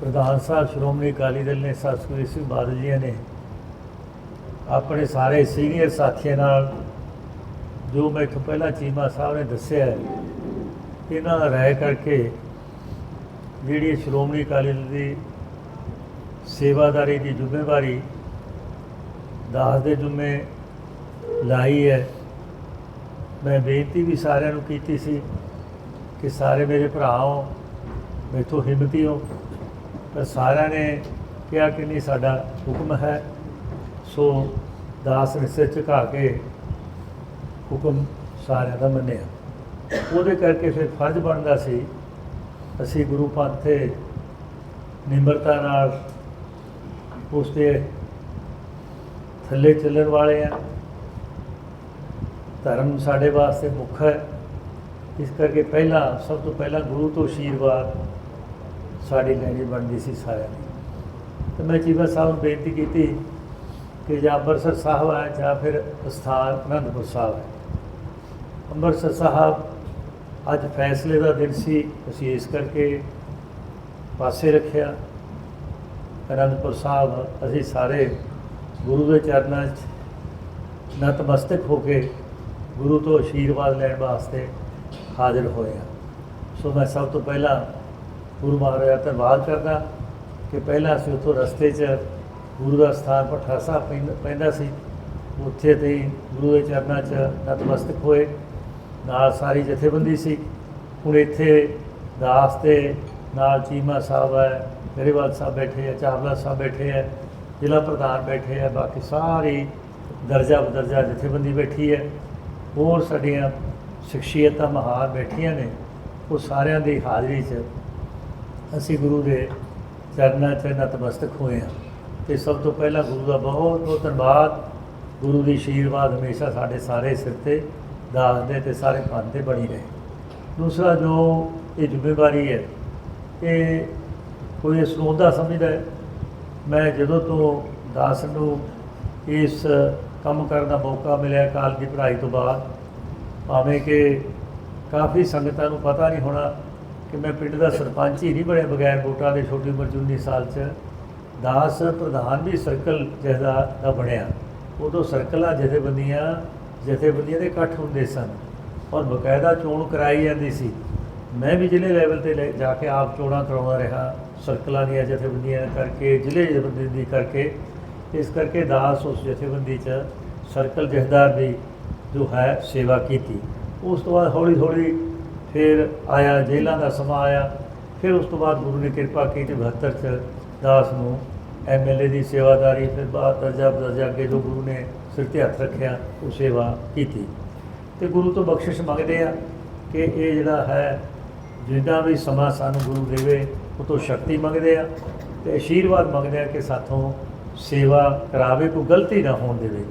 ਪ੍ਰਧਾਨ ਸਾਹਿਬ, ਸ਼੍ਰੋਮਣੀ ਅਕਾਲੀ ਦਲ ਨੇ ਸਤਿਗੁਰੂ ਸਿੰਘ ਬਾਦਲ ਜੀ ਨੇ, ਆਪਣੇ ਸਾਰੇ ਸੀਨੀਅਰ ਸਾਥੀਆਂ ਨਾਲ, ਜੋ ਮੈਂ ਮੈਥੋਂ ਪਹਿਲਾਂ ਚੀਮਾ ਸਾਹਿਬ ਨੇ ਦੱਸਿਆ ਇਹਨਾਂ ਦਾ ਰਾਏ ਕਰਕੇ ਜਿਹੜੀ ਸ਼੍ਰੋਮਣੀ ਅਕਾਲੀ ਦਲ ਦੀ ਸੇਵਾਦਾਰੀ ਦੀ ਜ਼ਿੰਮੇਵਾਰੀ ਦਾਸ ਦੇ ਜੁਮੇ ਲਾਈ ਹੈ, ਮੈਂ ਬੇਨਤੀ ਵੀ ਸਾਰਿਆਂ ਨੂੰ ਕੀਤੀ ਸੀ ਕਿ ਸਾਰੇ ਮੇਰੇ ਭਰਾ ਹੋ ਮੇਥੋਂ ਹਿੰਮਤੀ ਹੋ ਪਰ ਸਾਰਿਆਂ ਨੇ ਕਿਹਾ ਕਿ ਨਹੀਂ, ਸਾਡਾ ਹੁਕਮ ਹੈ। ਸੋ ਦਾਸ ਨੇ ਸਿਰ ਝੁਕਾ ਕੇ ਹੁਕਮ ਸਾਰਿਆਂ ਦਾ ਮੰਨਿਆ। ਉਹਦੇ ਕਰਕੇ ਫਿਰ ਫਰਜ਼ ਬਣਦਾ ਸੀ, ਅਸੀਂ ਗੁਰੂ ਪੰਥ ਤੇ ਨਿਮਰਤਾ ਨਾਲ ਉਸ ਦੇ ਥੱਲੇ ਚੱਲਣ ਵਾਲੇ ਆ ਧਰਮ ਸਾਡੇ ਵਾਸਤੇ ਮੁੱਖ ਹੈ। ਇਸ ਕਰਕੇ ਪਹਿਲਾਂ, ਸਭ ਤੋਂ ਪਹਿਲਾਂ ਗੁਰੂ ਤੋਂ ਆਸ਼ੀਰਵਾਦ ਸਾਡੀ ਲੈਣੀ ਬਣਦੀ ਸੀ ਸਾਰਿਆਂ ਦੀ। ਤੇ ਮੈਂ ਜੀਵਾ ਸਾਹਿਬ ਨੂੰ ਬੇਨਤੀ ਕੀਤੀ ਕਿ ਜਾਂ ਅੰਮ੍ਰਿਤਸਰ ਸਾਹਿਬ ਹੈ ਜਾਂ ਫਿਰ ਸਥਾਨ ਅਨੰਦਪੁਰ ਸਾਹਿਬ ਹੈ। ਅੰਮ੍ਰਿਤਸਰ ਸਾਹਿਬ ਅੱਜ ਫੈਸਲੇ ਦਾ ਦਿਨ ਸੀ, ਅਸੀਂ ਇਸ ਕਰਕੇ ਪਾਸੇ ਰੱਖਿਆ। ਅਨੰਦਪੁਰ ਸਾਹਿਬ, ਅਸੀਂ ਸਾਰੇ ਗੁਰੂ ਦੇ ਚਰਨਾਂ 'ਚ ਨਤਮਸਤਕ ਹੋ ਕੇ ਗੁਰੂ ਤੋਂ ਆਸ਼ੀਰਵਾਦ ਲੈਣ ਵਾਸਤੇ ਹਾਜ਼ਰ ਹੋਏ ਹਾਂ। ਸੋ ਮੈਂ ਸਭ ਤੋਂ ਪਹਿਲਾਂ ਗੁਰੂ ਮਹਾਰਾਜ ਦਾ ਧੰਨਵਾਦ ਕਰਦਾ ਕਿ ਪਹਿਲਾਂ ਅਸੀਂ ਉੱਥੋਂ ਰਸਤੇ 'ਚ ਗੁਰੂ ਦਾ ਸਥਾਨ ਭੱਠਾ ਸਾਹਿਬ ਪੈਂਦਾ- ਪੈਂਦਾ ਸੀ। ਉੱਥੇ ਤੇ ਗੁਰੂ ਦੇ ਚਰਨਾਂ 'ਚ ਨਤਮਸਤਕ ਹੋਏ। ਨਾਲ ਸਾਰੀ ਜਥੇਬੰਦੀ ਸੀ। ਹੁਣ ਇੱਥੇ ਦਾਸ ਤੇ ਨਾਲ ਚੀਮਾ ਸਾਹਿਬ ਹੈ, ਗਰੇਵਾਲ ਸਾਹਿਬ ਬੈਠੇ ਹੈ, ਚਾਵਲਾ ਸਾਹਿਬ ਬੈਠੇ ਹੈ, ਜ਼ਿਲ੍ਹਾ ਪ੍ਰਧਾਨ ਬੈਠੇ ਹੈ, ਬਾਕੀ ਸਾਰੀ ਦਰਜਾ ਬਦਰਜਾ ਜਥੇਬੰਦੀ ਬੈਠੀ ਹੈ। ਹੋਰ ਸਾਡੀਆਂ ਸ਼ਖਸੀਅਤਾਂ ਮਹਾਨ ਬੈਠੀਆਂ ਨੇ। ਉਹ ਸਾਰਿਆਂ ਦੀ ਹਾਜ਼ਰੀ 'ਚ ਅਸੀਂ ਗੁਰੂ ਦੇ ਚਰਨਾਂ 'ਚ ਨਤਮਸਤਕ ਹੋਏ ਹਾਂ। ਤੇ ਸਭ ਤੋਂ ਪਹਿਲਾਂ ਗੁਰੂ ਦਾ ਬਹੁਤ ਬਹੁਤ ਧੰਨਵਾਦ। ਗੁਰੂ ਦੀ ਆਸ਼ੀਰਵਾਦ ਹਮੇਸ਼ਾ ਸਾਡੇ ਸਾਰੇ ਸਿਰ ਤੇ ਦਾਸ ਦੇ ਤੇ ਸਾਰੇ ਪੰਥ ਤੇ ਬਣੀ ਰਹੇ। ਦੂਸਰਾ ਜੋ ਇਹ ਜ਼ਿੰਮੇਵਾਰੀ ਹੈ, ਇਹ ਕੋਈ ਇਸ ਨੂੰ ਉਹਦਾ ਸਮਝਦਾ ਹੈ, ਮੈਂ ਜਦੋਂ ਤੋਂ ਦਾਸ ਨੂੰ ਇਸ ਕੰਮ ਕਰਨ ਦਾ ਮੌਕਾ ਮਿਲਿਆ ਕਾਲ ਦੀ ਪੜ੍ਹਾਈ ਤੋਂ ਬਾਅਦ, ਭਾਵੇਂ ਕਿ ਕਾਫੀ ਸੰਗਤਾਂ ਨੂੰ ਪਤਾ ਨਹੀਂ ਹੋਣਾ ਕਿ ਮੈਂ ਪਿੰਡ ਦਾ ਸਰਪੰਚ ਹੀ ਨਹੀਂ ਬਣਿਆ ਬਗੈਰ ਵੋਟਾਂ ਦੇ, ਛੋਟੀ ਉਮਰ 'ਚ 19 ਸਾਲ 'ਚ। ਦਾਸ ਪ੍ਰਧਾਨ ਵੀ ਸਰਕਲ ਜਿਹਦਾ ਦਾ ਬਣਿਆ। ਉਦੋਂ ਸਰਕਲਾਂ ਜਥੇਬੰਦੀਆਂ ਜਥੇਬੰਦੀਆਂ ਦੇ ਇਕੱਠ ਹੁੰਦੇ ਸਨ ਔਰ ਬਕਾਇਦਾ ਚੋਣ ਕਰਾਈ ਜਾਂਦੀ ਸੀ। ਮੈਂ ਵੀ ਜ਼ਿਲ੍ਹੇ ਲੈਵਲ ਤੇ ਲੈ- ਜਾ ਕੇ ਆਪ ਚੋਣਾਂ ਕਰਾਉਂਦਾ ਰਿਹਾ, ਸਰਕਲਾਂ ਦੀਆਂ ਜਥੇਬੰਦੀਆਂ ਕਰਕੇ, ਜ਼ਿਲ੍ਹੇ ਜਥੇਬੰਦੀ ਦੀ ਕਰਕੇ। ਇਸ ਕਰਕੇ ਦਾਸ ਉਸ ਜਥੇਬੰਦੀ 'ਚ ਸਰਕਲ ਜਥੇਦਾਰ ਦੀ ਜੋ ਹੈ ਸੇਵਾ ਕੀਤੀ। ਉਸ ਤੋਂ ਬਾਅਦ ਹੌਲੀ ਹੌਲੀ ਫਿਰ ਆਇਆ, ਜੇਲ੍ਹਾਂ ਦਾ ਸਮਾਂ ਆਇਆ। ਫਿਰ ਉਸ ਤੋਂ ਬਾਅਦ ਗੁਰੂ ਨੇ ਕਿਰਪਾ ਕੀਤੀ 72 ਚ ਦਾਸ ਨੂੰ। ਐਮਐਲਏ ਦੀ ਸੇਵਾਦਾਰੀ, ਫਿਰ ਬਾਅਦ ਦਰਜਾ ਦਰਜਾ ਅੱਗੇ ਜੋ ਗੁਰੂ ਨੇ ਸਿਰ ਤੇ ਹੱਥ ਰੱਖਿਆ, ਉਹ ਸੇਵਾ ਕੀਤੀ। ਤੇ ਗੁਰੂ ਤੋਂ ਬਖਸ਼ਿਸ਼ ਮੰਗਦੇ ਆ ਕਿ ਇਹ ਜਿਹੜਾ ਹੈ ਜਿੱਦਾਂ ਵੀ ਸਮਾਂ ਸਾਨੂੰ ਗੁਰੂ ਦੇਵੇ, ਉਹ ਤੋਂ ਸ਼ਕਤੀ ਮੰਗਦੇ ਆ ਤੇ ਆਸ਼ੀਰਵਾਦ ਮੰਗਦੇ ਆ ਕਿ ਸਾਥੋਂ ਸੇਵਾ ਕਰਾਵੇ, ਕੋਈ ਗਲਤੀ ਨਾ ਹੋਣ ਦੇਵੇ।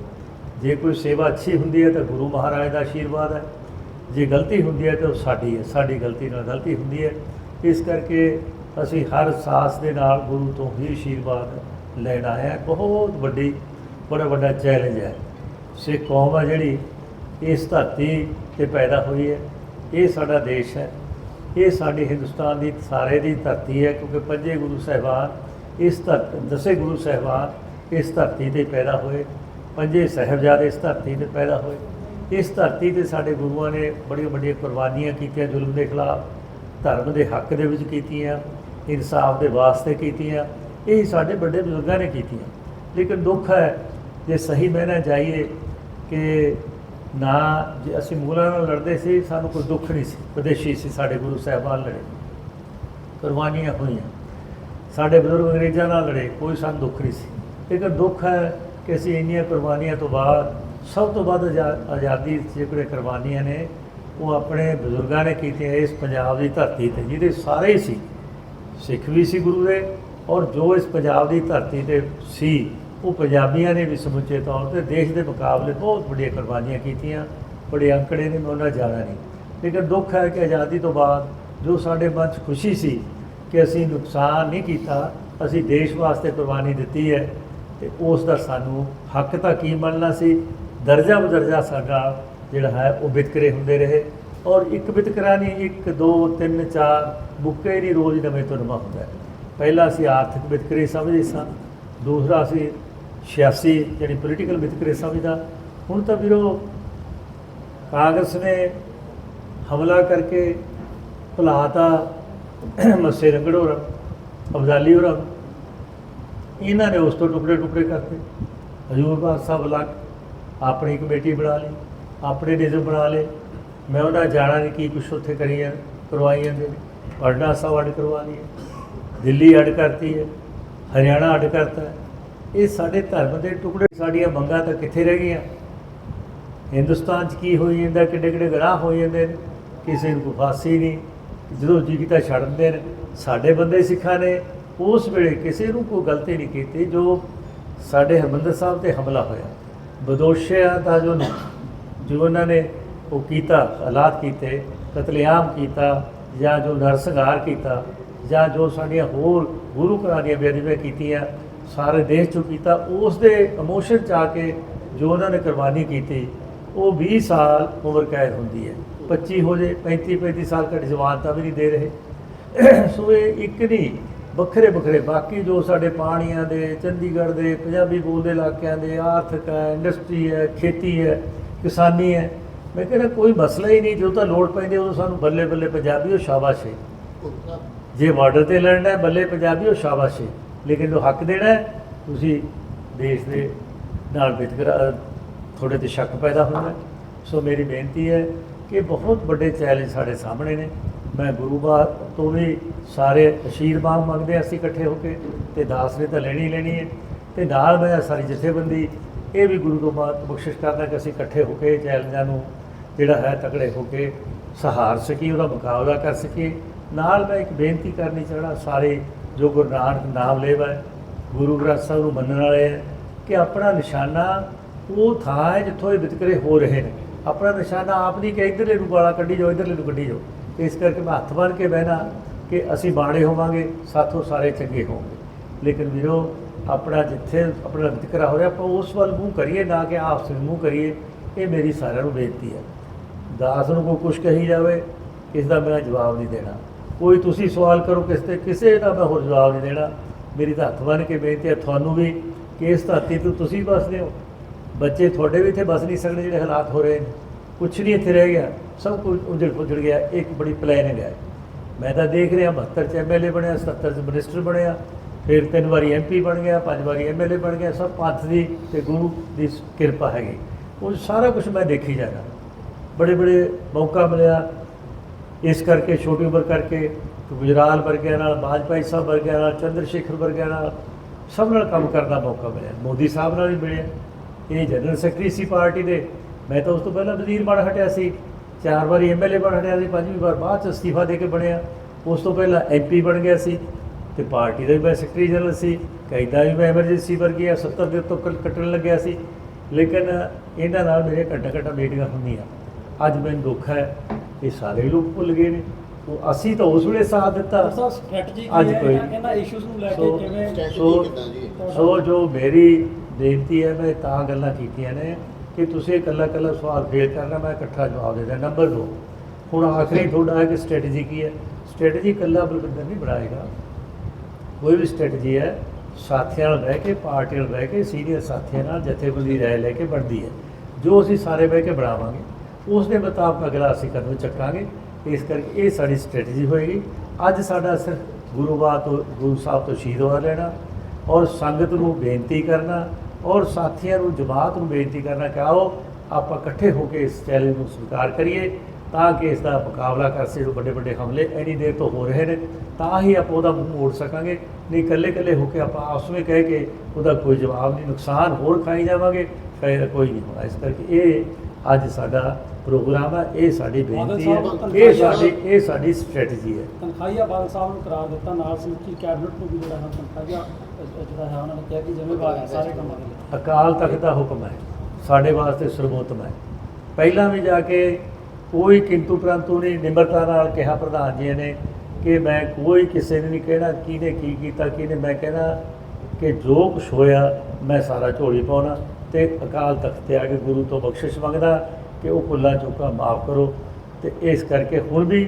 ਜੇ ਕੋਈ ਸੇਵਾ ਅੱਛੀ ਹੁੰਦੀ ਹੈ ਤਾਂ ਗੁਰੂ ਮਹਾਰਾਜ ਦਾ ਆਸ਼ੀਰਵਾਦ ਹੈ। ਜੇ ਗਲਤੀ ਹੁੰਦੀ ਹੈ ਤਾਂ ਉਹ ਸਾਡੀ ਹੈ, ਸਾਡੀ ਗਲਤੀ ਨਾਲ ਗਲਤੀ ਹੁੰਦੀ ਹੈ। ਇਸ ਕਰਕੇ ਅਸੀਂ ਹਰ ਸਾਸ ਦੇ ਨਾਲ ਗੁਰੂ ਤੋਂ ਹੀ ਆਸ਼ੀਰਵਾਦ ਲੈਣਾ ਹੈ। ਬਹੁਤ ਵੱਡੀ, ਬੜਾ ਵੱਡਾ ਚੈਲੰਜ ਹੈ। ਸਿੱਖ ਕੌਮ ਆ ਜਿਹੜੀ, ਇਸ ਧਰਤੀ ਤੇ ਪੈਦਾ ਹੋਈ ਹੈ। ਇਹ ਸਾਡਾ ਦੇਸ਼ ਹੈ। ਇਹ ਸਾਡੇ ਹਿੰਦੁਸਤਾਨ ਦੀ ਸਾਰੇ ਦੀ ਧਰਤੀ ਹੈ, ਕਿਉਂਕਿ ਪੰਜੇ ਗੁਰੂ ਸਾਹਿਬਾਨ, ਇਸ ਧਰਤੀ ਦਸੇ ਗੁਰੂ ਸਾਹਿਬਾਨ ਇਸ ਧਰਤੀ ਤੇ ਪੈਦਾ ਹੋਏ। ਪੰਜੇ ਸਾਹਿਬਜ਼ਾਦੇ ਇਸ ਧਰਤੀ ਤੇ ਪੈਦਾ ਹੋਏ। ਇਸ ਧਰਤੀ ਤੇ ਸਾਡੇ ਗੁਰੂਆਂ ਨੇ ਬੜੀਆਂ ਵੱਡੀਆਂ ਕੁਰਬਾਨੀਆਂ ਕੀਤੀਆਂ, ਜ਼ੁਲਮ ਦੇ ਖਿਲਾਫ, ਧਰਮ ਦੇ ਹੱਕ ਦੇ ਵਿੱਚ ਕੀਤੀਆਂ, ਇਨਸਾਫ ਦੇ ਵਾਸਤੇ ਕੀਤੀਆਂ, ਇਹ ਸਾਡੇ ਵੱਡੇ ਬਜ਼ੁਰਗਾਂ ਨੇ ਕੀਤੀਆਂ। ਲੇਕਿਨ ਦੁੱਖ ਹੈ, ਜੇ ਸਹੀ ਬਹਿਣਾ ਜਾਈਏ ਕਿ ਨਾ, ਜੇ ਅਸੀਂ ਮੂਲਾਂ ਨਾਲ ਲੜਦੇ ਸੀ, ਸਾਨੂੰ ਕੋਈ ਦੁੱਖ ਨਹੀਂ ਸੀ, ਵਿਦੇਸ਼ੀ ਸੀ ਸਾਡੇ ਗੁਰੂ ਸਾਹਿਬਾਨ ਲੜੇ। ਕੁਰਬਾਨੀਆਂ ਹੋਈਆਂ। ਸਾਡੇ ਬਜ਼ੁਰਗ ਅੰਗਰੇਜ਼ਾਂ ਨਾਲ ਲੜੇ, ਕੋਈ ਸਾਨੂੰ ਦੁੱਖ ਨਹੀਂ ਸੀ। ਲੇਕਿਨ ਦੁੱਖ ਹੈ ਕਿ ਅਸੀਂ ਇੰਨੀਆਂ ਕੁਰਬਾਨੀਆਂ ਤੋਂ ਬਾਅਦ ਸਭ ਤੋਂ ਵੱਧ ਆਜ਼ਾ- ਆਜ਼ਾਦੀ ਦੀ ਜਿਹੜੇ ਕੁਰਬਾਨੀਆਂ ਨੇ, ਉਹ ਆਪਣੇ ਬਜ਼ੁਰਗਾਂ ਨੇ ਕੀਤੀਆਂ ਇਸ ਪੰਜਾਬ ਦੀ ਧਰਤੀ ਤੇ, ਜਿਹਦੇ ਸਾਰੇ ਹੀ ਸੀ। ਸਿੱਖ ਵੀ ਸੀ ਗੁਰੂ ਦੇ ਔਰ ਜੋ ਇਸ ਪੰਜਾਬ ਦੀ ਧਰਤੀ ਤੇ ਸੀ, ਉਹ ਪੰਜਾਬੀਆਂ ਨੇ ਵੀ ਸਮੁੱਚੇ ਤੌਰ ਤੇ ਦੇਸ਼ ਦੇ ਮੁਕਾਬਲੇ ਬਹੁਤ ਵੱਡੀਆਂ ਕੁਰਬਾਨੀਆਂ ਕੀਤੀਆਂ, ਬੜੇ ਅੰਕੜੇ ਨੇ, ਮੈਂ ਉਹਨਾਂ ਜਾਣਾ ਨਹੀਂ। ਲੇਕਿਨ ਦੁੱਖ ਹੈ ਕਿ ਆਜ਼ਾਦੀ ਤੋਂ ਬਾਅਦ ਜੋ ਸਾਡੇ ਮਨ 'ਚ ਖੁਸ਼ੀ ਸੀ ਕਿ ਅਸੀਂ ਨੁਕਸਾਨ ਨਹੀਂ ਕੀਤਾ, ਅਸੀਂ ਦੇਸ਼ ਵਾਸਤੇ ਕੁਰਬਾਨੀ ਦਿੱਤੀ ਹੈ, ਤੇ ਉਸ ਦਾ ਸਾਨੂੰ ਹੱਕ ਤਾਂ ਕੀ ਮੰਨਣਾ ਸੀ? ਦਰਜਾ ਬਦਰਜਾ ਸਾਡਾ ਜਿਹੜਾ ਹੈ ਉਹ ਵਿਤਕਰੇ ਹੁੰਦੇ ਰਹੇ ਔਰ ਇੱਕ ਵਿਤਕਰਾ ਨਹੀਂ, ਇੱਕ, ਦੋ, ਤਿੰਨ, ਚਾਰ ਬੁੱਕੇ ਨਹੀਂ ਰੋਜ਼ ਨਵੇਂ ਤੋਂ ਨਵਾਂ ਹੁੰਦਾ। ਪਹਿਲਾ ਅਸੀਂ ਆਰਥਿਕ ਵਿਤਕਰੇ ਸਮਝਦੇ ਸਾਂ, ਦੂਸਰਾ ਅਸੀਂ ਸਿਆਸੀ ਜਿਹੜੀ ਪੋਲੀਟੀਕਲ ਵਿਤਕਰੇ ਸਮਝਦਾ। ਹੁਣ ਤਾਂ ਵੀਰੋ ਕਾਂਗਰਸ ਨੇ ਹਮਲਾ ਕਰਕੇ ਭੁਲਾਤਾ ਮੱਸੇ ਰੰਗੜੋ ਅਬਦਾਲੀ ਹੋਰਾਂ। ਇਹਨਾਂ ਨੇ ਉਸ ਤੋਂ ਟੁਕੜੇ ਟੁਕੜੇ ਕਰਤੇ। ਹਜੂਰ ਬਾਗ ਸਾਹਿਬ ਲੱਗ ਆਪਣੀ ਕਮੇਟੀ ਬਣਾ ਲਈ, ਆਪਣੇ ਨਿਯਮ ਬਣਾ ਲਏ। ਮੈਂ ਉਹਨਾਂ ਜਾਣਾ ਨਹੀਂ ਕੀ ਕੁਛ ਉੱਥੇ ਕਰੀ ਜਾਂ ਕਰਵਾਈ ਜਾਂਦੇ ਨੇ। ਪਟਨਾ ਸਾਹਿਬ ਅੱਡ ਕਰਵਾ ਲਈ ਦਿੱਲੀ ਅੱਡ ਕਰਤੀ ਹੈ, ਹਰਿਆਣਾ ਅੱਡ ਕਰਤਾ ਹੈ। ਇਹ ਸਾਡੇ ਧਰਮ ਦੇ ਟੁਕੜੇ, ਸਾਡੀਆਂ ਮੰਗਾਂ ਤਾਂ ਕਿੱਥੇ ਰਹਿ ਗਈਆਂ? ਹਿੰਦੁਸਤਾਨ 'ਚ ਕੀ ਹੋਈ ਜਾਂਦਾ, ਕਿੱਡੇ ਕਿੱਡੇ ਗੁਨਾਹ ਹੋ ਜਾਂਦੇ ਨੇ? ਕਿਸੇ ਨੂੰ ਕੋਈ ਫਾਂਸੀ ਨਹੀਂ ਜਦੋਂ ਜੀ ਕੀਤਾ ਛੱਡ ਦਿੰਦੇ ਨੇ, ਸਾਡੇ ਬੰਦੇ ਸਿੱਖਾਂ ਨੇ ਉਸ ਵੇਲੇ ਕਿਸੇ ਨੂੰ ਕੋਈ ਗਲਤੀ ਨਹੀਂ ਕੀਤੀ ਜੋ ਸਾਡੇ ਹਰਮੰਦਰ ਸਾਹਿਬ ਤੇ ਹਮਲਾ ਹੋਇਆ। ਬਦੋਸ਼ਿਆਂ ਦਾ ਜੋ ਜੋ ਉਹਨਾਂ ਨੇ ਉਹ ਕੀਤਾ, ਹਾਲਾਤ ਕੀਤੇ, ਕਤਲੇਆਮ ਕੀਤਾ, ਜਾਂ ਜੋ ਨਰਸੰਹਾਰ ਕੀਤਾ, ਜਾਂ ਜੋ ਸਾਡੀਆਂ ਹੋਰ ਗੁਰੂ ਘਰਾਂ ਦੀਆਂ ਬੇਅਦਬੀਆਂ ਕੀਤੀਆਂ, ਸਾਰੇ ਦੇਸ਼ 'ਚੋਂ ਕੀਤਾ, ਉਸ ਦੇ ਇਮੋਸ਼ਨ 'ਚ ਆ ਕੇ ਜੋ ਉਹਨਾਂ ਨੇ ਕੁਰਬਾਨੀ ਕੀਤੀ, ਉਹ 20 ਸਾਲ ਉਮਰ ਕੈਦ ਹੁੰਦੀ ਹੈ। 25 ਹੋ ਜੇ 35 35 ਸਾਲ ਘੱਟ ਜਵਾਨ ਤਾਂ ਵੀ ਨਹੀਂ ਦੇ ਰਹੇ। ਸੋ ਇਹ ਇੱਕ ਨਹੀਂ ਵੱਖਰੇ ਵੱਖਰੇ, ਬਾਕੀ ਜੋ ਸਾਡੇ ਪਾਣੀਆਂ ਦੇ, ਚੰਡੀਗੜ੍ਹ ਦੇ, ਪੰਜਾਬੀ ਬੋਲਦੇ ਇਲਾਕਿਆਂ ਦੇ, ਆਰਥਿਕ ਹੈ, ਇੰਡਸਟਰੀ ਹੈ, ਖੇਤੀ ਹੈ, ਕਿਸਾਨੀ ਹੈ, ਮੈਂ ਕਹਿੰਦਾ ਕੋਈ ਮਸਲਾ ਹੀ ਨਹੀਂ ਜੋ ਤਾਂ ਲੋੜ ਪੈਂਦੀ ਉਦੋਂ ਸਾਨੂੰ ਬੱਲੇ ਬੱਲੇ ਪੰਜਾਬੀ ਉਹ ਸ਼ਾਬਾਸ਼ ਹੈ। ਜੇ ਬਾਰਡਰ ਤੇ ਲੜਨਾ ਹੈ, ਬੱਲੇ ਪੰਜਾਬੀ ਉਹ ਸ਼ਾਬਾਸ਼ ਹੈ। ਲੇਕਿਨ ਜੋ ਹੱਕ ਦੇਣਾ ਹੈ, ਤੁਸੀਂ ਦੇਸ਼ ਦੇ ਨਾਲ ਵਿਤਕਰਾ ਥੋੜੇ ਤੇ ਸ਼ੱਕ ਪੈਦਾ ਹੁੰਦਾ ਸੋ ਮੇਰੀ ਬੇਨਤੀ ਹੈ ਕਿ ਬਹੁਤ ਵੱਡੇ ਚੈਲੰਜ ਸਾਡੇ ਸਾਹਮਣੇ ਨੇ। ਮੈਂ ਗੁਰੂ ਬਾਰ ਤੋਂ ਵੀ ਸਾਰੇ ਅਸ਼ੀਰਵਾਦ ਮੰਗਦੇ ਹਾਂ ਅਸੀਂ ਇਕੱਠੇ ਹੋ ਕੇ, ਤੇ ਦਾਸ ਨੇ ਤਾਂ ਲੈਣੀ ਲੈਣੀ ਹੈ। ਤੇ ਨਾਲ ਮੈਂ ਸਾਰੀ ਜਥੇਬੰਦੀ, ਇਹ ਵੀ ਗੁਰੂ ਤੋਂ ਬਾਅਦ ਬਖਸ਼ਿਸ਼ ਕਰਦਾ ਕਿ ਅਸੀਂ ਇਕੱਠੇ ਹੋ ਕੇ ਚੈਲੰਜਾਂ ਨੂੰ ਜਿਹੜਾ ਹੈ ਤਕੜੇ ਹੋ ਕੇ ਸਹਾਰ ਸਕੀਏ, ਉਹਦਾ ਮੁਕਾਬਲਾ ਕਰ ਸਕੀਏ। ਨਾਲ ਮੈਂ ਇੱਕ ਬੇਨਤੀ ਕਰਨੀ ਚਾਹਣਾ, ਸਾਰੇ ਜੋ ਗੁਰੂ ਨਾਨਕ ਨਾਮ ਲੈਵਾ ਹੈ, ਗੁਰੂ ਗ੍ਰੰਥ ਸਾਹਿਬ ਨੂੰ ਮੰਨਣ ਵਾਲੇ ਹੈ, ਕਿ ਆਪਣਾ ਨਿਸ਼ਾਨਾ ਉਹ ਥਾਂ ਹੈ ਜਿੱਥੋਂ ਇਹ ਵਿਤਕਰੇ ਹੋ ਰਹੇ ਨੇ। ਆਪਣਾ ਨਿਸ਼ਾਨਾ ਆਪ ਨਹੀਂ ਕਿ ਇਧਰਲੇ ਨੂੰ ਗਾਲਾਂ ਕੱਢੀ ਜਾਓ, ਇਧਰਲੇ ਨੂੰ ਕੱਢੀ ਜਾਓ। ਇਸ ਕਰਕੇ ਮੈਂ ਹੱਥ ਬੰਨ੍ਹ ਕੇ ਬਹਿਣਾ ਕਿ ਅਸੀਂ ਬਾਣੇ ਹੋਵਾਂਗੇ, ਸਾਥੋਂ ਸਾਰੇ ਚੰਗੇ ਹੋਵਾਂਗੇ ਲੇਕਿਨ ਵੀਰੋ, ਆਪਣਾ ਜਿੱਥੇ ਆਪਣਾ ਵਿਤਕਰਾ ਹੋ ਰਿਹਾ, ਆਪਾਂ ਉਸ ਵੱਲ ਮੂੰਹ ਕਰੀਏ, ਨਾ ਕਿ ਆਪਸ ਵਿੱਚ ਮੂੰਹ ਕਰੀਏ, ਇਹ ਮੇਰੀ ਸਾਰਿਆਂ ਨੂੰ ਬੇਨਤੀ ਹੈ। ਦਾਸ ਨੂੰ ਕੋਈ ਕੁਛ ਕਹੀ ਜਾਵੇ, ਇਸ ਦਾ ਮੈਂ ਜਵਾਬ ਨਹੀਂ ਦੇਣਾ। ਕੋਈ ਤੁਸੀਂ ਸਵਾਲ ਕਰੋ ਕਿਸ ਤੇ, ਕਿਸੇ ਦਾ ਮੈਂ ਹੋਰ ਜਵਾਬ ਨਹੀਂ ਦੇਣਾ। ਮੇਰੀ ਤਾਂ ਹੱਥ ਬੰਨ੍ਹ ਕੇ ਬੇਨਤੀ ਹੈ ਤੁਹਾਨੂੰ ਵੀ ਕਿ ਇਸ ਧਰਤੀ ਤੋਂ ਤੁਸੀਂ ਵਸਦੇ ਹੋ। ਬੱਚੇ ਤੁਹਾਡੇ ਵੀ ਇੱਥੇ ਬਸ ਨਹੀਂ ਸਕਦੇ ਜਿਹੜੇ ਹਾਲਾਤ ਹੋ ਰਹੇ ਨੇ। ਕੁਛ ਨਹੀਂ ਇੱਥੇ ਰਹਿ ਗਿਆ। ਸਭ ਕੁਝ ਉਜੜ ਪੁਜੜ ਗਿਆ, ਇੱਕ ਬੜੀ ਪਲੈਨਿੰਗ ਹੈ ਮੈਂ ਤਾਂ ਦੇਖ ਰਿਹਾ 72 ਚ ਐਮਐਲਏ ਬਣਿਆ 77 ਚ ਮਿਨਿਸਟਰ ਬਣਿਆ, ਫਿਰ ਤਿੰਨ ਵਾਰੀ ਐਮਪੀ ਬਣ ਗਿਆ, ਪੰਜ ਵਾਰੀ ਐਮਐਲਏ ਬਣ ਗਿਆ, ਸਭ ਪੰਥ ਦੀ ਤੇ ਗੁਰੂ ਦੀ ਕਿਰਪਾ ਹੈਗੀ। ਉਹ ਸਾਰਾ ਕੁਝ ਮੈਂ ਦੇਖੀ ਜਾਣਾ ਬੜੇ ਬੜੇ ਮੌਕਾ ਮਿਲਿਆ। ਇਸ ਕਰਕੇ, ਛੋਟੀ ਉਮਰ ਕਰਕੇ, ਗੁਜਰਾਲ ਵਰਗਿਆਂ ਨਾਲ, ਬਾਜਪਾਈ ਸਾਹਿਬ ਵਰਗਿਆਂ ਨਾਲ ਚੰਦਰ ਸ਼ੇਖਰ ਵਰਗਿਆਂ ਨਾਲ, ਸਭ ਨਾਲ ਕੰਮ ਕਰਨ ਦਾ ਮੌਕਾ ਮਿਲਿਆ। ਮੋਦੀ ਸਾਹਿਬ ਨਾਲ ਵੀ ਮਿਲਿਆ। ਇਹ ਜਨਰਲ ਸੈਕਟਰੀ ਸੀ ਪਾਰਟੀ ਦੇ। ਮੈਂ ਤਾਂ ਉਸ ਤੋਂ ਪਹਿਲਾਂ ਵਜ਼ੀਰ ਬਣ ਹਟਿਆ ਸੀ। ਚਾਰ ਵਾਰੀ ਐਮਐਲਏ ਬਣ ਹਟਿਆ ਸੀ ਪੰਜਵੀਂ ਵਾਰ ਬਾਅਦ ਚ ਅਸਤੀਫਾ ਦੇ ਕੇ ਬਣਿਆ। ਉਸ ਤੋਂ ਪਹਿਲਾਂ ਐਮਪੀ ਬਣ ਗਿਆ ਸੀ ਤੇ ਪਾਰਟੀ ਦਾ ਵੀ ਮੈਂ ਸੈਕਟਰੀ ਜਨਰਲ ਸੀ ਕਹਿੰਦਾ ਵੀ ਮੈਂ ਐਮਰਜੈਂਸੀ ਵਰਗੀ ਆ 70 ਦਿਨ ਤੋਂ ਕੱਟ- ਕੱਟਣ ਲੱਗਿਆ ਸੀ। ਲੇਕਿਨ ਇਹਨਾਂ ਨਾਲ ਮੇਰੇ ਘੱਟਾ ਘੱਟਾ ਮੀਟਿੰਗਾਂ ਹੁੰਦੀਆਂ। ਅੱਜ ਮੈਨੂੰ ਦੁੱਖ ਹੈ ਇਹ ਸਾਰੇ ਲੋਕ ਭੁੱਲ ਗਏ ਨੇ। ਉਹ ਅਸੀਂ ਤਾਂ ਉਸ ਵੇਲੇ ਸਾਥ ਦਿੱਤਾ। ਸਰ ਸਟ੍ਰੈਟਜੀ ਅੱਜ ਕੀ ਕੋਈ- ਇਹਨਾਂ- ਇਹਨਾਂ ਇਸ਼ੂਜ਼ ਨੂੰ ਲੈ ਕੇ ਸੋ- ਕਿਵੇਂ ਸੋ ਸੋ ਜੋ ਮੇਰੀ ਬੇਨਤੀ ਹੈ ਮੈਂ ਤਾਂ ਗੱਲਾਂ ਕੀਤੀਆਂ ਨੇ। ਕਿ ਤੁਸੀਂ ਇਕੱਲਾ ਇਕੱਲਾ ਸਵਾਲ ਫੇਰ ਕਰਨਾ ਮੈਂ ਇਕੱਠਾ ਜਵਾਬ ਦੇ ਦਿਆਂ ਨੰਬਰ 2 ਹੁਣ ਆਖਰੀ ਤੁਹਾਡਾ ਹੈ ਕਿ ਸਟ੍ਰੈਟਜੀ ਕੀ ਹੈ? ਸਟ੍ਰੈਟਜੀ ਇਕੱਲਾ ਬਲਵਿੰਦਰ ਨਹੀਂ ਬਣਾਏਗਾ। ਕੋਈ ਵੀ ਸਟ੍ਰੈਟਜੀ ਹੈ ਸਾਥੀਆਂ ਨਾਲ ਬਹਿ ਕੇ ਪਾਰਟੀ ਨਾਲ ਬਹਿ ਕੇ ਸੀਨੀਅਰ ਸਾਥੀਆਂ ਨਾਲ ਜਥੇਬੰਦੀ ਰਾਏ ਲੈ ਕੇ ਬਣਦੀ ਹੈ। ਜੋ ਅਸੀਂ ਸਾਰੇ ਬਹਿ ਕੇ ਬਣਾਵਾਂਗੇ ਉਸ ਦੇ ਮੁਤਾਬਕ ਅਗਲਾ ਅਸੀਂ ਕਦਮ ਚੱਕਾਂਗੇ। ਇਸ ਕਰਕੇ ਇਹ ਸਾਡੀ ਸਟ੍ਰੈਟਜੀ ਹੋਏਗੀ। ਅੱਜ ਸਾਡਾ ਸਿਰਫ ਗੁਰੂਵਾਰ ਤੋਂ ਗੁਰੂ ਸਾਹਿਬ ਤੋਂ ਅਸ਼ੀਰਵਾਦ ਲੈਣਾ ਔਰ ਸੰਗਤ ਨੂੰ ਬੇਨਤੀ ਕਰਨਾ ਔਰ ਸਾਥੀਆਂ ਨੂੰ ਜਮਾਤ ਨੂੰ ਬੇਨਤੀ ਕਰਨਾ ਕਿ ਆਓ ਆਪਾਂ ਇਕੱਠੇ ਹੋ ਕੇ ਇਸ ਚੈਲੰਜ ਨੂੰ ਸਵੀਕਾਰ ਕਰੀਏ ਤਾਂ ਕਿ ਇਸ ਦਾ ਮੁਕਾਬਲਾ ਕਰ ਸੇ ਜੋ ਵੱਡੇ ਵੱਡੇ ਹਮਲੇ ਇੰਨੀ ਦੇਰ ਤੋਂ ਹੋ ਰਹੇ ਨੇ ਤਾਂ ਹੀ ਆਪਾਂ ਉਹਦਾ ਮੂੰਹ ਮੋੜ ਸਕਾਂਗੇ। ਨਹੀਂ ਇਕੱਲੇ ਇਕੱਲੇ ਹੋ ਕੇ ਆਪਾਂ ਆਪਸ ਵਿੱਚ ਕਹਿ ਕੇ ਉਹਦਾ ਕੋਈ ਜਵਾਬ ਨਹੀਂ ਨੁਕਸਾਨ ਹੋਰ ਖਾਈ ਜਾਵਾਂਗੇ ਫਾਇਦਾ ਕੋਈ ਨਹੀਂ ਹੋਣਾ। ਇਸ ਕਰਕੇ ਇਹ ਅੱਜ ਸਾਡਾ ਪ੍ਰੋਗਰਾਮ ਹੈ ਇਹ ਸਾਡੀ ਬੇਨਤੀ ਹੈ। ਇਹ ਸਾਡੀ ਇਹ ਸਾਡੀ ਸਟ੍ਰੈਟਜੀ ਹੈ। ਤਨਖਾਹੀਆ ਬਾਦਲ ਸਾਹਿਬ ਨੂੰ ਕਰਾਰ ਦਿੱਤਾ ਨਾਲ ਸਮੁੱਚੀ ਕੈਬਨਿਟ ਨੂੰ ਵੀ ਜਿਹੜਾ ਹੈ ਤਨਖਾਹੀਆ ਜਿਹੜਾ ਹੈ ਉਹਨਾਂ ਨੇ ਕਿਹਾ ਕਿ ਜ਼ਿੰਮੇਵਾਰ ਹੈ ਸਾਰੇ ਕੰਮਾਂ ਦੇ ਲਈ ਅਕਾਲ ਤਖਤ ਦਾ ਹੁਕਮ ਹੈ। ਸਾਡੇ ਵਾਸਤੇ ਸਰਵੋਤਮ ਹੈ। ਪਹਿਲਾਂ ਵੀ ਜਾ ਕੇ ਕੋਈ ਕਿੰਤੂ ਪ੍ਰੰਤੂ ਨਹੀਂ ਨਿਮਰਤਾ ਨਾਲ ਕਿਹਾ ਪ੍ਰਧਾਨ ਜੀ ਨੇ ਕਿ ਮੈਂ ਕੋਈ ਕਿਸੇ ਨੇ ਨਹੀਂ ਕਹਿਣਾ ਕਿਹਨੇ ਕੀ ਕੀਤਾ ਕਿਹਨੇ ਮੈਂ ਕਹਿਣਾ ਕਿ ਜੋ ਕੁਛ ਹੋਇਆ ਮੈਂ ਸਾਰਾ ਝੋਲੀ ਪਾਉਣਾ ਤੇ ਅਕਾਲ ਤਖਤ ਤੇ ਆ ਕੇ ਗੁਰੂ ਤੋਂ ਬਖਸ਼ਿਸ਼ ਮੰਗਦਾ ਕਿ ਉਹ ਕੁੱਲਾ ਚੁੱਕਾ ਮਾਫ ਕਰੋ ਤੇ ਇਸ ਕਰਕੇ ਹੁਣ ਵੀ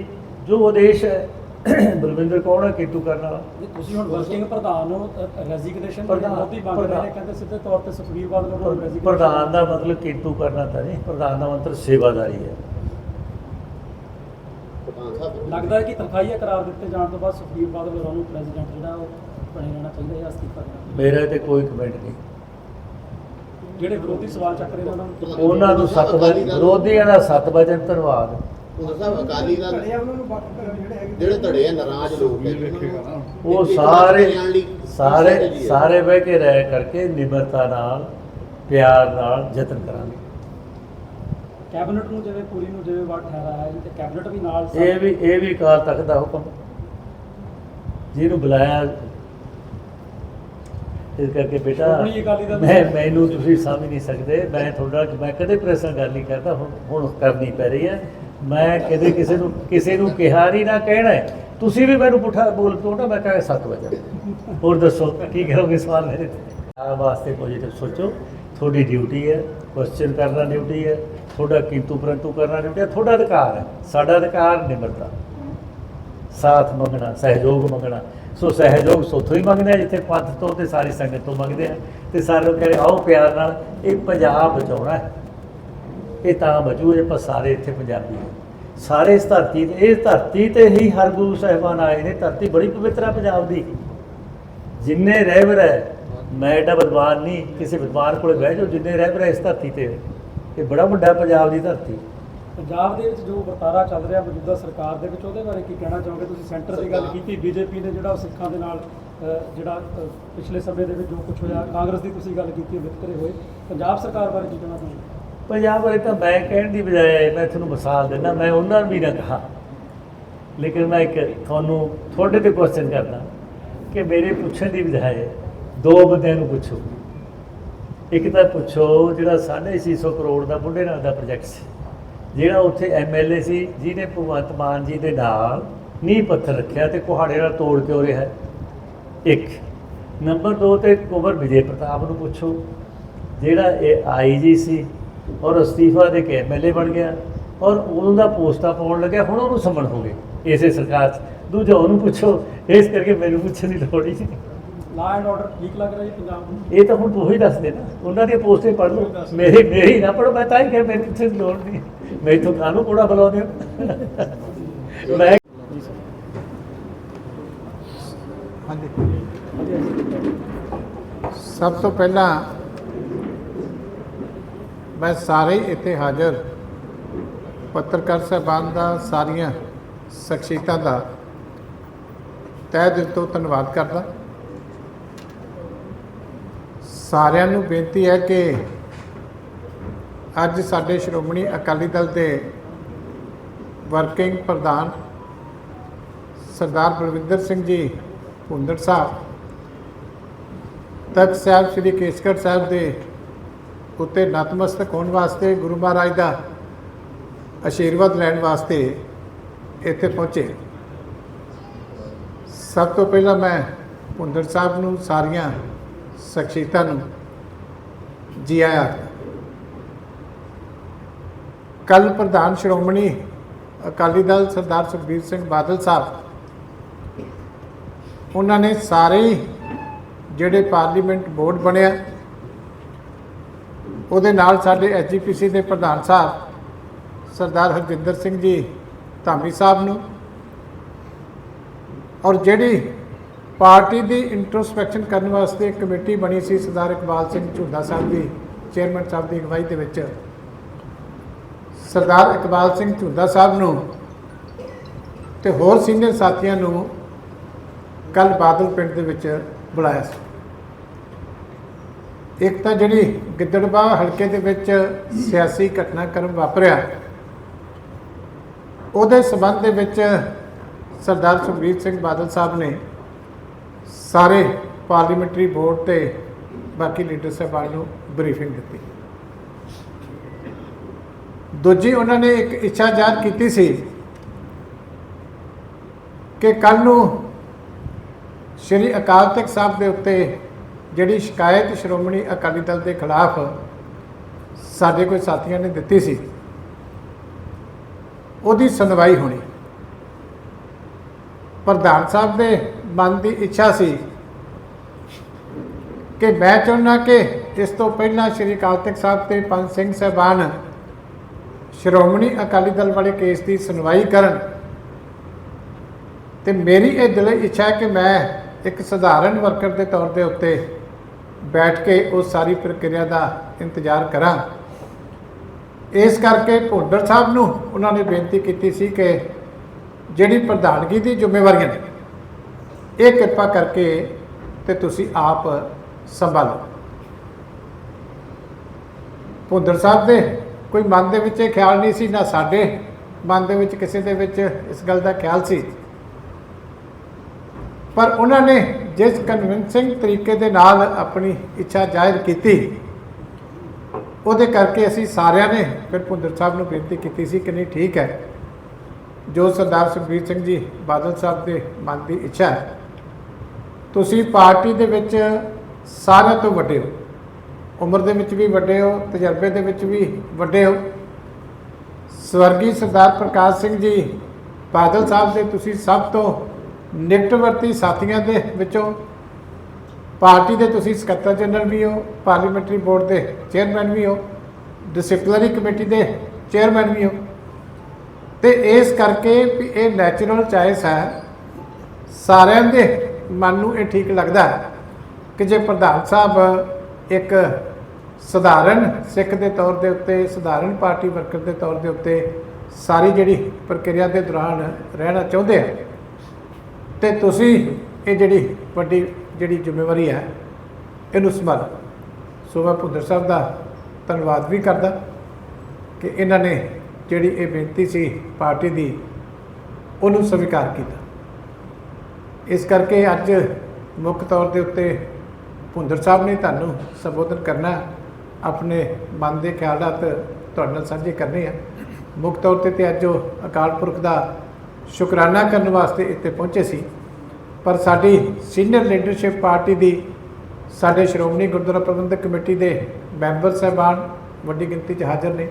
ਜੋ ਆਦੇਸ਼ ਹੈ ਬਲਵਿੰਦਰ ਕੌਣ ਹੈ ਕਿੰਤੂ ਕਰਨ ਵਾਲਾ। ਤੁਸੀਂ ਹੁਣ ਵਰਕਿੰਗ ਪ੍ਰਧਾਨ ਨੂੰ ਰੈਜ਼ਿਗਨੇਸ਼ਨ ਪ੍ਰਧਾਨ- ਮੋਦੀ ਮੰਗ ਰਹੇ ਨੇ ਕਹਿੰਦੇ ਸਿੱਧੇ ਤੌਰ ਤੇ ਸੁਖਬੀਰ ਬਾਦਲ ਨੂੰ resignation- ਪ੍ਰਧਾਨ ਦਾ ਮਤਲਬ ਕਿੰਤੂ ਕਰਨਾ ਤਾਂ ਨਹੀਂ ਪ੍ਰਧਾਨ ਦਾ ਮਤਲਬ ਸੇਵਾਦਾਰੀ ਹੈ। ਲੱਗਦਾ ਹੈ ਕਿ ਤਨਖਾਹੀਆ ਕਰਾਰ ਦਿੱਤੇ ਜਾਣ ਤੋਂ ਬਾਅਦ ਸੁਖਬੀਰ ਬਾਦਲ ਹੋਰਾਂ ਨੂੰ ਪ੍ਰੈਜ਼ੀਡੈਂਟ ਜਿਹੜਾ ਉਹ ਬਣੇ ਰਹਿਣਾ ਚਾਹੀਦਾ ਜਾਂ ਅਸਤੀਫਾ ਦੇਣਾ ਮੇਰਾ ਤੇ ਕੋਈ ਕਮੈਂਟ ਨਹੀਂ। ਜਿਹੜੇ ਵਿਰੋਧੀ ਸਵਾਲ ਚੱਕ ਰਹੇ ਨੇ ਉਹਨਾਂ ਨੂੰ? ਉਹਨਾਂ ਨੂੰ ਸੱਤ ਵਜੇ ਵਿਰੋਧੀਆਂ ਦਾ ਸੱਤ ਵਜੇ ਧੰਨਵਾਦ। ਉਹ ਸਾਹਿਬ ਅਕਾਲੀ ਦਲ ਜਿਹੜੇ ਧੜੇ ਆ ਨਾਰਾਜ਼ ਲੋਕ ਹੈ ਉਹਨਾਂ ਨੂੰ ਉਹ ਇੱਕ ਸਾਰੇ ਸਾਰੇ। ਸਾਰੇ ਬਹਿ ਕੇ ਰਹਿ ਕਰਕੇ ਨਿਮਰਤਾ ਨਾਲ ਪਿਆਰ ਨਾਲ ਯਤਨ ਕਰਾਂਗੇ। ਕੈਬਨਿਟ ਨੂੰ ਜਿਵੇਂ ਪੂਰੀ ਨੂੰ ਜਿਵੇਂ ਵਾਰ ਠਹਿਰਾਇਆ ਹੈ ਤੇ ਕੈਬਨਿਟ ਵੀ ਨਾਲ ਇਹ ਵੀ ਇਹ ਵੀ ਅਕਾਲ ਤਖਤ ਦਾ ਹੁਕਮ। ਜਿਹਨੂੰ ਬੁਲਾਇਆ ਇਸ ਕਰਕੇ ਬੇਟਾ ਮੈਂ ਮੈਨੂੰ ਤੁਸੀਂ ਸਮਝ ਨਹੀਂ ਸਕਦੇ। ਮੈਂ ਤੁਹਾਡਾ ਮੈਂ ਕਦੇ ਪ੍ਰੈਸਾਂ ਗੱਲ ਨਹੀਂ ਕਰਦਾ ਹੁਣ ਹੁਣ ਕਰਨੀ ਪੈ ਰਹੀ ਹੈ। ਮੈਂ ਕਦੇ ਕਿਸੇ ਨੂੰ ਕਿਸੇ ਨੂੰ ਕਿਹਾ ਨਹੀਂ ਨਾ ਕਹਿਣਾ ਹੈ। ਤੁਸੀਂ ਵੀ ਮੈਨੂੰ ਪੁੱਠਾ ਬੋਲ ਪੋਟਾ ਮੈਂ ਕਹਾਂ 7 ਵਜੇ। ਹੋਰ ਦੱਸੋ, ਕੀ ਕਰੋਗੇ ਸਵਾਲ ਮੇਰੇ ਤੇ? ਆ ਵਾਸਤੇ ਪੋਜੀਟਿਵ ਸੋਚੋ, ਤੁਹਾਡੀ ਡਿਊਟੀ ਹੈ ਕੁਐਸਚਨ ਕਰਨਾ ਡਿਊਟੀ ਹੈ, ਤੁਹਾਡਾ ਕਿੰਤੂ ਪਰੰਤੂ ਕਰਨਾ ਡਿਊਟੀ ਹੈ, ਤੁਹਾਡਾ ਅਧਿਕਾਰ ਹੈ, ਸਾਡਾ ਅਧਿਕਾਰ ਨਿਮਰਤਾ। ਸਾਥ ਮੰਗਣਾ, ਸਹਿਯੋਗ ਮੰਗਣਾ। ਸੋ ਸਹਿਯੋਗ ਸੋਥੋਂ ਹੀ ਮੰਗਦੇ ਆ, ਜਿੱਥੇ ਪੰਥ ਤੋਂ ਤੇ ਸਾਰੀ ਸੰਗਤ ਤੋਂ ਮੰਗਦੇ ਆ। ਤੇ ਸਾਰੇ ਲੋਕ ਕਹਿੰਦੇ ਆਓ ਪਿਆਰ ਨਾਲ, ਇਹ ਪੰਜਾਬ ਬਚਾਉਣਾ ਹੈ। ਇਹ ਤਾਂ ਬਚੂ ਜੇ ਆਪਾਂ ਸਾਰੇ ਇੱਥੇ ਪੰਜਾਬੀ ਹਾਂ ਸਾਰੇ ਇਸ ਧਰਤੀ ਤੇ ਇਸ ਧਰਤੀ ਤੇ ਹੀ ਹਰ ਗੁਰੂ ਸਾਹਿਬਾਨ ਆਏ ਨੇ। ਧਰਤੀ ਬੜੀ ਪਵਿੱਤਰ ਹੈ ਪੰਜਾਬ ਦੀ। ਜਿੰਨੇ ਰਹਿਬਰ ਹੈ ਮੈਂ ਏਡਾ ਵਿਦਵਾਨ ਨਹੀਂ ਕਿਸੇ ਵਿਦਵਾਨ ਕੋਲੇ ਬਹਿ ਜਾਓ ਜਿੰਨੇ ਰਹਿਬਰ ਹੈ ਇਸ ਧਰਤੀ ਤੇ। ਇਹ ਬੜਾ ਵੱਡਾ ਪੰਜਾਬ ਦੀ ਧਰਤੀ। ਪੰਜਾਬ ਦੇ ਵਿੱਚ ਜੋ ਵਰਤਾਰਾ ਚੱਲ ਰਿਹਾ ਮੌਜੂਦਾ ਸਰਕਾਰ ਦੇ ਵਿੱਚ ਉਹਦੇ ਬਾਰੇ ਕੀ ਕਹਿਣਾ ਚਾਹੋਗੇ ਤੁਸੀਂ? ਸੈਂਟਰ ਦੀ ਗੱਲ ਕੀਤੀ ਬੀਜੇਪੀ ਨੇ ਜਿਹੜਾ ਉਹ ਸਿੱਖਾਂ ਦੇ ਨਾਲ ਜਿਹੜਾ ਪਿਛਲੇ ਸਮੇਂ ਦੇ ਵਿੱਚ ਜੋ ਕੁਝ ਹੋਇਆ ਕਾਂਗਰਸ ਦੀ ਤੁਸੀਂ ਗੱਲ ਕੀਤੀ ਵਿਤਕਰੇ ਹੋਏ। ਪੰਜਾਬ ਸਰਕਾਰ ਬਾਰੇ ਕੀ ਕਹਿਣਾ ਚਾਹੋਗੇ? ਪੰਜਾਬ ਬਾਰੇ ਤਾਂ ਮੈਂ ਕਹਿਣ ਦੀ ਬਜਾਏ ਮੈਂ ਤੁਹਾਨੂੰ ਮਿਸਾਲ ਦਿੰਦਾ, ਮੈਂ ਉਹਨਾਂ ਨੂੰ ਵੀ ਨਾ ਕਹਾ। ਲੇਕਿਨ ਮੈਂ ਇੱਕ ਤੁਹਾਨੂੰ ਤੁਹਾਡੇ ਤੇ ਕੁਐਸਚਨ ਕਰਦਾ ਕਿ ਮੇਰੇ ਪੁੱਛਣ ਦੀ ਬਜਾਏ ਦੋ ਬੰਦਿਆਂ ਨੂੰ ਪੁੱਛੋ। ਇੱਕ ਤਾਂ ਪੁੱਛੋ ਜਿਹੜਾ 650 ਕਰੋੜ ਦਾ ਬੁੱਢੇ ਨਾਲ ਦਾ ਪ੍ਰੋਜੈਕਟ ਸੀ, ਜਿਹੜਾ ਉੱਥੇ ਐਮਐਲਏ ਸੀ, ਜਿਹਨੇ ਭਗਵੰਤ ਮਾਨ ਜੀ ਦੇ ਨਾਲ ਨੀਂਹ ਪੱਥਰ ਰੱਖਿਆ ਤੇ ਕੁਹਾੜੇ ਨਾਲ ਤੋੜ ਕੇ ਉਹ ਰਿਹਾ ਇੱਕ, ਨੰਬਰ 2 ਤੇ ਕੁੰਵਰ ਵਿਜੇ ਪ੍ਰਤਾਪ ਨੂੰ ਪੁੱਛੋ, ਜਿਹੜਾ ਇਹ ਆਈਜੀ ਸੀ ਔਰ ਅਸਤੀਫਾ ਦੇ ਕੇ ਐਮਐਲਏ ਬਣ ਗਿਆ। ਔਰ ਉਦੋਂ ਦਾ ਪੋਸਟਾਂ ਪਾਉਣ ਲੱਗਿਆ ਹੁਣ ਉਹਨੂੰ ਸੰਮਣ ਹੋ ਗਏ ਇਸੇ ਸਰਕਾਰ 'ਚ। ਦੂਜਾ ਉਹਨੂੰ ਪੁੱਛੋ ਇਸ ਕਰਕੇ ਮੈਨੂੰ ਪੁੱਛਣ ਦੀ ਲੋੜ ਹੀ ਨਹੀਂ। ਲਾ ਐਂਡ ਆਰਡਰ ਠੀਕ ਲੱਗ ਰਿਹਾ ਜੀ ਪੰਜਾਬ ਨੂੰ? ਇਹ ਤਾਂ ਹੁਣ ਤੁਸੀਂ ਦੱਸ ਦੇ ਨਾ। ਉਹਨਾਂ ਦੀਆਂ ਪੋਸਟਾਂ ਪੜ੍ਹ ਲਓ। ਮੇਰੀ ਮੇਰੀ ਨਾ ਪੜ੍ਹੋ ਮੈਂ ਤਾਂ ਹੀ ਕਿਹਾ ਮੇਰੇ ਪੁੱਛਣ ਦੀ ਲੋੜ ਨਹੀਂ। ਮੈਂ ਤੋਂ ਕਾਹਨੂੰ ਕੋੜਾ ਬੁਲਾਉਂਦੇ ਹੋ? ਮੈਂ ਸਭ ਤੋਂ ਪਹਿਲਾਂ ਮੈਂ ਸਾਰੇ ਇੱਥੇ ਹਾਜ਼ਰ। ਪੱਤਰਕਾਰ ਸਾਹਿਬਾਨ ਦਾ, ਸਾਰੀਆਂ ਸ਼ਖਸੀਅਤਾਂ ਦਾ ਤਹਿ ਦਿਲ ਤੋਂ ਧੰਨਵਾਦ ਕਰਦਾ। ਸਾਰਿਆਂ ਨੂੰ ਬੇਨਤੀ ਹੈ ਕਿ ਅੱਜ ਸਾਡੇ ਸ਼੍ਰੋਮਣੀ ਅਕਾਲੀ ਦਲ ਦੇ ਵਰਕਿੰਗ ਪ੍ਰਧਾਨ ਸਰਦਾਰ ਬਲਵਿੰਦਰ ਸਿੰਘ ਜੀ ਭੁੰਦੜ ਸਾਹਿਬ, ਤਖਤ ਸਾਹਿਬ, ਸ੍ਰੀ ਕੇਸਗੜ੍ਹ ਸਾਹਿਬ ਦੇ ਉੱਤੇ ਨਤਮਸਤਕ ਹੋਣ ਵਾਸਤੇ ਗੁਰੂ ਮਹਾਰਾਜ ਦਾ ਆਸ਼ੀਰਵਾਦ ਲੈਣ ਵਾਸਤੇ ਇੱਥੇ ਪਹੁੰਚੇ। ਸਭ ਤੋਂ ਪਹਿਲਾਂ ਮੈਂ ਭੁੰਦਰ ਸਾਹਿਬ ਨੂੰ, ਸਾਰੀਆਂ ਸ਼ਖਸੀਅਤਾਂ ਨੂੰ ਜੀ ਆਇਆਂ। ਕੱਲ ਪ੍ਰਧਾਨ ਸ਼੍ਰੋਮਣੀ ਅਕਾਲੀ ਦਲ ਸਰਦਾਰ ਸੁਖਬੀਰ ਸਿੰਘ ਬਾਦਲ ਸਾਹਿਬ, ਉਹਨਾਂ ਨੇ ਸਾਰੇ ਹੀ ਜਿਹੜੇ ਪਾਰਲੀਮੈਂਟ ਬੋਰਡ ਬਣਿਆ ਉਹਦੇ ਨਾਲ ਸਾਡੇ ਐਸਜੀਪੀਸੀ ਦੇ ਪ੍ਰਧਾਨ ਸਾਹਿਬ, ਸਰਦਾਰ ਹਰਜਿੰਦਰ ਸਿੰਘ ਜੀ ਧਾਮੀ ਸਾਹਿਬ ਨੂੰ ਔਰ ਜਿਹੜੀ ਪਾਰਟੀ ਦੀ ਇੰਟਰੋਸਪੈਕਸ਼ਨ ਕਰਨ ਵਾਸਤੇ ਇੱਕ ਕਮੇਟੀ ਬਣੀ ਸੀ ਸਰਦਾਰ ਇਕਬਾਲ ਸਿੰਘ ਝੁੰਦਾ ਸਾਹਿਬ ਦੀ ਚੇਅਰਮੈਨ ਸਾਹਿਬ ਦੀ ਅਗਵਾਈ ਦੇ ਵਿੱਚ। ਸਰਦਾਰ ਇਕਬਾਲ ਸਿੰਘ ਝੁੰਦਾ ਸਾਹਿਬ ਨੂੰ ਤੇ ਹੋਰ ਸੀਨੀਅਰ ਸਾਥੀਆਂ ਨੂੰ ਕੱਲ ਬਾਦਲ ਪਿੰਡ ਦੇ ਵਿੱਚ ਬੁਲਾਇਆ ਸੀ। ਇੱਕ ਤਾਂ ਜਿਹੜੀ ਗਿੱਦੜਬਾਹ ਹਲਕੇ ਦੇ ਵਿੱਚ ਸਿਆਸੀ ਘਟਨਾਕ੍ਰਮ ਵਾਪਰਿਆ, ਉਹਦੇ ਸਬੰਧ ਦੇ ਵਿੱਚ ਸਰਦਾਰ ਸੁਖਬੀਰ ਸਿੰਘ ਬਾਦਲ ਸਾਹਿਬ ਨੇ ਸਾਰੇ ਪਾਰਲੀਮੈਂਟਰੀ ਬੋਰਡ ਤੇ ਬਾਕੀ ਲੀਡਰ ਸਾਹਿਬਾਨ ਨੂੰ ਬਰੀਫਿੰਗ ਦਿੱਤੀ। ਦੂਜੀ ਉਹਨਾਂ ਨੇ ਇੱਕ ਇੱਛਾ ਜ਼ਾਹਰ ਕੀਤੀ ਸੀ ਕਿ ਕੱਲ ਨੂੰ ਸ਼੍ਰੀ ਅਕਾਲ ਤਖਤ ਸਾਹਿਬ ਦੇ ਉੱਤੇ ਜਿਹੜੀ ਸ਼ਿਕਾਇਤ ਸ਼੍ਰੋਮਣੀ ਅਕਾਲੀ ਦਲ ਦੇ ਖਿਲਾਫ ਸਾਡੇ ਕੋਈ ਸਾਥੀਆਂ ਨੇ ਦਿੱਤੀ ਸੀ, ਉਹਦੀ ਸੁਣਵਾਈ ਹੋਣੀ। ਪ੍ਰਧਾਨ ਸਾਹਿਬ ਦੇ ਮਨ ਦੀ ਇੱਛਾ ਸੀ ਕਿ ਮੈਂ ਚਾਹੁੰਦਾ ਕਿ ਇਸ ਤੋਂ ਪਹਿਲਾਂ ਸ਼੍ਰੀ ਕਾਲਤਕ ਸਾਹਿਬ ਤੇ ਪੰਜ ਸਿੰਘ ਸਾਹਿਬਾਨ ਸ਼੍ਰੋਮਣੀ ਅਕਾਲੀ ਦਲ ਵਾਲੇ ਕੇਸ ਦੀ ਸੁਣਵਾਈ ਕਰਨ ਤੇ ਮੇਰੀ ਇਹ ਦਿਲ ਇੱਛਾ ਹੈ ਕਿ ਮੈਂ ਇੱਕ ਸਧਾਰਨ ਵਰਕਰ ਦੇ ਤੌਰ ਦੇ ਉੱਤੇ ਬੈਠ ਕੇ ਉਹ ਸਾਰੀ ਪ੍ਰਕਿਰਿਆ ਦਾ ਇੰਤਜ਼ਾਰ ਕਰਾਂ। ਇਸ ਕਰਕੇ ਭੁੰਡਰ ਸਾਹਿਬ ਨੂੰ ਉਹਨਾਂ ਨੇ ਬੇਨਤੀ ਕੀਤੀ ਸੀ ਕਿ ਜਿਹੜੀ ਪ੍ਰਧਾਨਗੀ ਦੀ ਜ਼ਿੰਮੇਵਾਰੀਆਂ ਨੇ, ਇਹ ਕਿਰਪਾ ਕਰਕੇ ਤੇ ਤੁਸੀਂ ਆਪ ਸੰਭਾਲੋ। ਭੁੰਦਰ ਸਾਹਿਬ ਦੇ ਕੋਈ ਮਨ ਦੇ ਵਿੱਚ ਇਹ ਖਿਆਲ ਨਹੀਂ ਸੀ, ਨਾ ਸਾਡੇ ਮਨ ਦੇ ਵਿੱਚ ਕਿਸੇ ਦੇ ਵਿੱਚ ਇਸ ਗੱਲ ਦਾ ਖਿਆਲ ਸੀ। ਪਰ ਉਹਨਾਂ ਨੇ ਜਿਸ ਕਨਵਿੰਸਿੰਗ ਤਰੀਕੇ ਦੇ ਨਾਲ ਆਪਣੀ ਇੱਛਾ ਜ਼ਾਹਿਰ ਕੀਤੀ, ਉਹਦੇ ਕਰਕੇ ਅਸੀਂ ਸਾਰਿਆਂ ਨੇ ਫਿਰ ਭੁੰਦਰ ਸਾਹਿਬ ਨੂੰ ਬੇਨਤੀ ਕੀਤੀ ਸੀ ਕਿ ਨਹੀਂ, ਠੀਕ ਹੈ। ਜੋ ਸਰਦਾਰ ਸੁਖਬੀਰ ਸਿੰਘ ਜੀ ਬਾਦਲ ਸਾਹਿਬ ਦੇ ਮਨ ਦੀ ਇੱਛਾ ਹੈ, ਤੁਸੀਂ ਪਾਰਟੀ ਦੇ ਵਿੱਚ ਸਾਰਿਆਂ ਤੋਂ ਵੱਡੇ ਹੋ। ਉਮਰ ਦੇ ਵਿੱਚ ਵੀ ਵੱਡੇ ਹੋ, ਤਜਰਬੇ ਦੇ ਵਿੱਚ ਵੀ ਵੱਡੇ ਹੋ। ਸਵਰਗੀ ਸਰਦਾਰ ਪ੍ਰਕਾਸ਼ ਸਿੰਘ ਜੀ ਬਾਦਲ ਸਾਹਿਬ ਦੇ ਤੁਸੀਂ ਸਭ ਤੋਂ ਨਿਕਟਵਰਤੀ ਸਾਥੀਆਂ ਦੇ ਵਿੱਚੋਂ ਪਾਰਟੀ ਦੇ ਤੁਸੀਂ ਸਕੱਤਰ ਜਨਰਲ ਵੀ ਹੋ, ਪਾਰਲੀਮੈਂਟਰੀ ਬੋਰਡ ਦੇ ਚੇਅਰਮੈਨ ਵੀ ਹੋ ਡਿਸਪਲਿਨਰੀ ਕਮੇਟੀ ਦੇ ਚੇਅਰਮੈਨ ਵੀ ਹੋ। ਤੇ ਇਸ ਕਰਕੇ ਵੀ ਇਹ ਨੈਚੁਰਲ ਚਾਇਸ ਹੈ, ਸਾਰਿਆਂ ਦੇ ਮਨ ਨੂੰ ਇਹ ਠੀਕ ਲੱਗਦਾ ਹੈ ਕਿ ਜੇ ਪ੍ਰਧਾਨ ਸਾਹਿਬ ਇੱਕ ਸਧਾਰਨ ਸਿੱਖ ਦੇ ਤੌਰ ਦੇ ਉੱਤੇ, ਸਧਾਰਨ ਪਾਰਟੀ ਵਰਕਰ ਦੇ ਤੌਰ ਦੇ ਉੱਤੇ ਸਾਰੀ ਜਿਹੜੀ ਪ੍ਰਕਿਰਿਆ ਦੇ ਦੌਰਾਨ ਰਹਿਣਾ ਚਾਹੁੰਦੇ ਆ ਤੇ ਤੁਸੀਂ ਇਹ ਜਿਹੜੀ ਵੱਡੀ ਜਿਹੜੀ ਜ਼ਿੰਮੇਵਾਰੀ ਹੈ, ਇਹਨੂੰ ਸੰਭਾਲੋ। ਸੋ ਮੈਂ ਭੁੰਦਰ ਸਾਹਿਬ ਦਾ ਧੰਨਵਾਦ ਵੀ ਕਰਦਾ ਕਿ ਇਹਨਾਂ ਨੇ ਜਿਹੜੀ ਇਹ ਬੇਨਤੀ ਸੀ ਪਾਰਟੀ ਦੀ, ਉਹਨੂੰ ਸਵੀਕਾਰ ਕੀਤਾ। ਇਸ ਕਰਕੇ ਅੱਜ ਮੁੱਖ ਤੌਰ ਦੇ ਉੱਤੇ ਭੁੰਦਰ ਸਾਹਿਬ ਨੇ ਤੁਹਾਨੂੰ ਸੰਬੋਧਨ ਕਰਨਾ ਆਪਣੇ ਮਨ ਦੇ ਖਿਆਲਾਤ ਤੁਹਾਡੇ ਨਾਲ ਸਾਂਝੇ ਕਰਨੇ ਆ। ਮੁੱਖ ਤੌਰ ਤੇ ਤੇ ਅੱਜ ਉਹ ਅਕਾਲ ਪੁਰਖ ਦਾ ਸ਼ੁਕਰਾਨਾ ਕਰਨ ਵਾਸਤੇ ਇੱਥੇ ਪਹੁੰਚੇ ਸੀ। ਪਰ ਸਾਡੀ ਸੀਨੀਅਰ ਲੀਡਰਸ਼ਿਪ ਪਾਰਟੀ ਦੀ ਸਾਡੇ ਸ਼੍ਰੋਮਣੀ ਗੁਰਦੁਆਰਾ ਪ੍ਰਬੰਧਕ ਕਮੇਟੀ ਦੇ ਮੈਂਬਰ ਸਾਹਿਬਾਨ ਵੱਡੀ ਗਿਣਤੀ 'ਚ ਹਾਜ਼ਰ ਨੇ।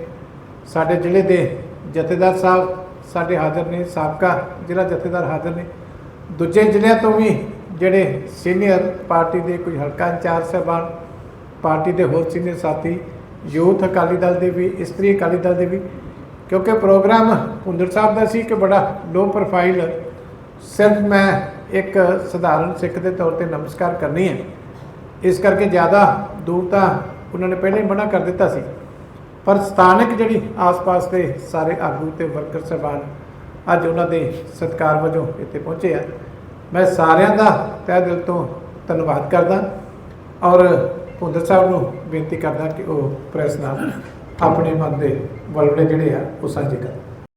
ਸਾਡੇ ਜ਼ਿਲ੍ਹੇ ਦੇ ਜਥੇਦਾਰ ਸਾਹਿਬ ਸਾਡੇ ਹਾਜ਼ਰ ਨੇ, ਸਾਬਕਾ ਜ਼ਿਲ੍ਹਾ ਜਥੇਦਾਰ ਹਾਜ਼ਰ ਨੇ। ਦੂਜੇ ਜ਼ਿਲ੍ਹਿਆਂ ਤੋਂ ਵੀ ਜਿਹੜੇ ਸੀਨੀਅਰ ਪਾਰਟੀ ਦੇ ਕੋਈ ਹਲਕਾ ਇੰਚਾਰਜ ਸਾਹਿਬਾਨ, ਪਾਰਟੀ ਦੇ ਹੋਰ ਸੀਨੀਅਰ ਸਾਥੀ, ਯੂਥ ਅਕਾਲੀ ਦਲ ਦੇ ਵੀ, ਇਸਤਰੀ ਅਕਾਲੀ ਦਲ ਦੇ ਵੀ ਕਿਉਂਕਿ ਪ੍ਰੋਗਰਾਮ ਹੁੰਦਰ ਸਾਹਿਬ ਦਾ ਸੀ ਕਿ ਬੜਾ ਲੋ ਪ੍ਰੋਫਾਈਲ ਸਿਰਫ ਮੈਂ ਇੱਕ ਸਧਾਰਨ ਸਿੱਖ ਦੇ ਤੌਰ ਤੇ ਨਮਸਕਾਰ ਕਰਨੀ ਹੈ। ਇਸ ਕਰਕੇ ਜ਼ਿਆਦਾ ਦੂਰ ਤਾਂ ਉਹਨਾਂ ਨੇ ਪਹਿਲਾਂ ਹੀ ਮਨਾ ਕਰ ਦਿੱਤਾ ਸੀ। ਪਰ ਸਥਾਨਕ ਜਿਹੜੀ ਆਸ-ਪਾਸ ਦੇ ਸਾਰੇ ਆਗੂ ਤੇ ਵਰਕਰ ਸਾਹਿਬਾਨ ਅੱਜ ਉਹਨਾਂ ਦੇ ਸਤਿਕਾਰ ਵਜੋਂ ਇੱਥੇ ਪਹੁੰਚੇ ਆ। ਮੈਂ ਸਾਰਿਆਂ ਦਾ ਤਹਿ ਦਿਲ ਤੋਂ ਧੰਨਵਾਦ ਕਰਦਾ ਔਰ ਭੁੰਦਰ ਸਾਹਿਬ ਨੂੰ ਬੇਨਤੀ ਕਰਦਾ ਕਿ ਉਹ ਪ੍ਰੈਸ ਨਾਲ ਆਪਣੇ ਮਨ ਦੇ ਵਲਵਲੇ ਜਿਹੜੇ ਆ ਉਹ ਸਾਂਝੇ ਕਰਨ